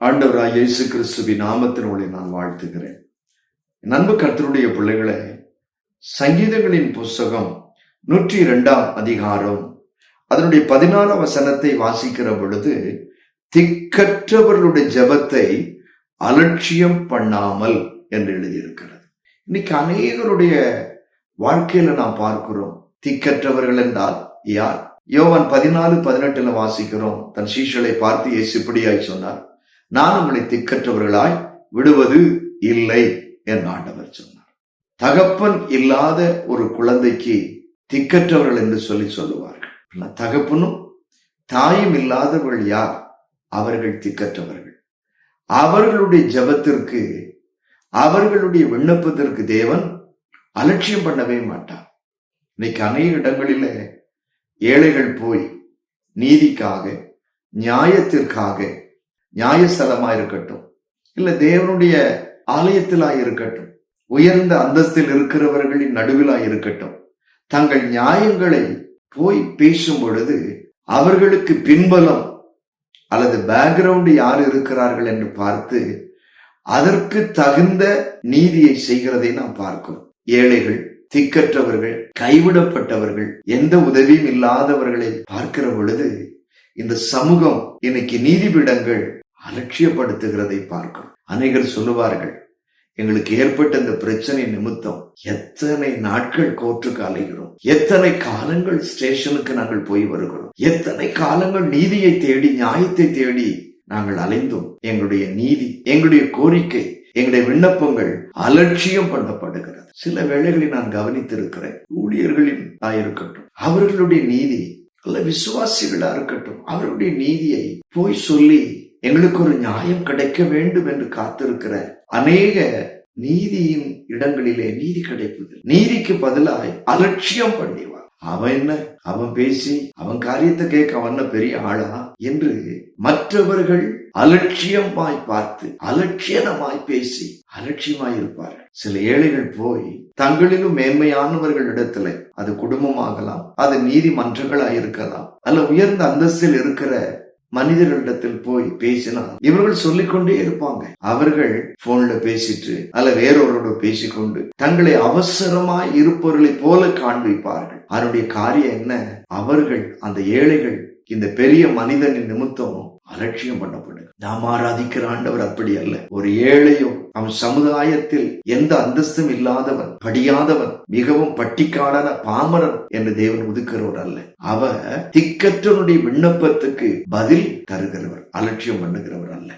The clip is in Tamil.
ஆண்டவராய் இயேசு கிறிஸ்துவி நாமத்தினுடைய நான் வாழ்த்துகிறேன். நண்பு கர்த்தருடைய பிள்ளைகளை சங்கீதங்களின் புஸ்தகம் நூற்றி இரண்டாம் அதிகாரம் அதனுடைய பதினாறாம் வசனத்தை வாசிக்கிற பொழுது திக்கற்றவர்களுடைய ஜெபத்தை அலட்சியம் பண்ணாமல் என்று எழுதியிருக்கிறது. இன்னைக்கு அநேகருடைய வாழ்க்கையில நாம் பார்க்கிறோம் திக்கற்றவர்கள் என்றால் யார்? யோவான் பதினாலு பதினெட்டுல வாசிக்கிறோம். தன் சீஷலை பார்த்து இயேசு இப்படியாய் சொன்னார் நான் உங்களை திக்கற்றவர்களாய் விடுவது இல்லை என்று ஆண்டவர் சொன்னார். தகப்பன் இல்லாத ஒரு குழந்தைக்கு திக்கற்றவர்கள் என்று சொல்லி சொல்லுவார்கள். தகப்பனும் தாயும் இல்லாதவர்கள் யார்? அவர்கள் திக்கற்றவர்கள். அவர்களுடைய ஜெபத்திற்கு அவர்களுடைய விண்ணப்பத்திற்கு தேவன் அலட்சியம் பண்ணவே மாட்டார். இன்னைக்கு அநேக இடங்களில ஏழைகள் போய் நீதிக்காக நியாயத்திற்காக நியாயஸ்தலமா இருக்கட்டும் இல்ல தேவனுடைய ஆலயத்திலா இருக்கட்டும் உயர்ந்த அந்தஸ்தில் இருக்கிறவர்களின் நடுவிலா இருக்கட்டும் தங்கள் நியாயங்களை போய் பேசும் பொழுது அவர்களுக்கு பின்பலம் அல்லது பேக்ரவுண்ட் யார் இருக்கிறார்கள் என்று பார்த்து அதற்கு தகுந்த நீதியை செய்கிறதை நாம் பார்க்கிறோம். ஏழைகள் திக்கற்றவர்கள் கைவிடப்பட்டவர்கள் எந்த உதவியும் இல்லாதவர்களை பார்க்கிற பொழுது இந்த சமூகம் இன்னைக்கு நீதிபீடங்கள் அலட்சியப்படுத்துகிறதை பார்க்கும். அநேகர் சொல்லுவார்கள் எங்களுக்கு ஏற்பட்ட இந்த பிரச்சனை நிமித்தம் எத்தனை நாட்கள் கோர்ட்டுக்கு அலைகிறோம். எத்தனை காலங்கள் ஸ்டேஷனுக்கு நாங்கள் போய் வருகிறோம். எத்தனை காலங்கள் நீதியை தேடி நியாயத்தை தேடி நாங்கள் அலைந்தோம். எங்களுடைய நீதி எங்களுடைய கோரிக்கை எங்களுடைய விண்ணப்பங்கள் அலட்சியம் பண்ணப்படுகிறது. சில வேளைகளில் நான் கவனித்திருக்கிறேன் ஊழியர்களின் இருக்கட்டும் அவர்களுடைய நீதி அல்ல விசுவாசிகளா இருக்கட்டும் அவருடைய நீதியை போய் சொல்லி எங்களுக்கு ஒரு நியாயம் கிடைக்க வேண்டும் என்று காத்திருக்கிற அநேக நீதியின் இடங்களிலே நீதி கிடைப்பது நீதிக்கு பதிலாய் அலட்சியம் பண்ணிவார் அவன் என்ன? அவன் பேசி அவன் காரியத்தை கேட்க அவன் பெரிய ஆளா? என்று மற்றவர்கள் அலட்சியமாய் பார்த்து அலட்சியமாய் பேசி அலட்சியமாய் இருப்பார்கள் சில ஏழைகள் போய் தங்களிலும் மேன்மையானவர்கள் இடத்துல அது குடும்பமாகலாம் அது நீதிமன்றங்களா இருக்கலாம் அல்ல உயர்ந்த அந்தஸ்தில் இருக்கிற மனிதர்களிடத்தில் போய் பேசினா இவர்கள் சொல்லிக்கொண்டே இருப்பாங்க. அவர்கள் போன்ல பேசிட்டு அல்ல வேறொருவரோட பேசிக்கொண்டு தங்களை அவசரமாய் இருப்பவர்களை போல காண்பிப்பார்கள். அதனுடைய காரியம் என்ன? அவர்கள் அந்த ஏழைகள் இந்த பெரிய மனிதனின் நிமித்தம் அலட்சியம் பண்ணப்படுங்க நாம் ஆராதிக்கிற ஆண்டவர் அப்படி அல்ல. ஒரு ஏழையும் அவன் சமுதாயத்தில் எந்த அந்தஸ்தும் இல்லாதவன் படியாதவன் மிகவும் பட்டிக்காடன பாமரன் என்று தேவன் ஒதுக்கிறவர் அல்ல. அவ திக்கற்றனுடைய விண்ணப்பத்துக்கு பதில் தருகிறவர் அலட்சியம் பண்ணுகிறவர் அல்ல.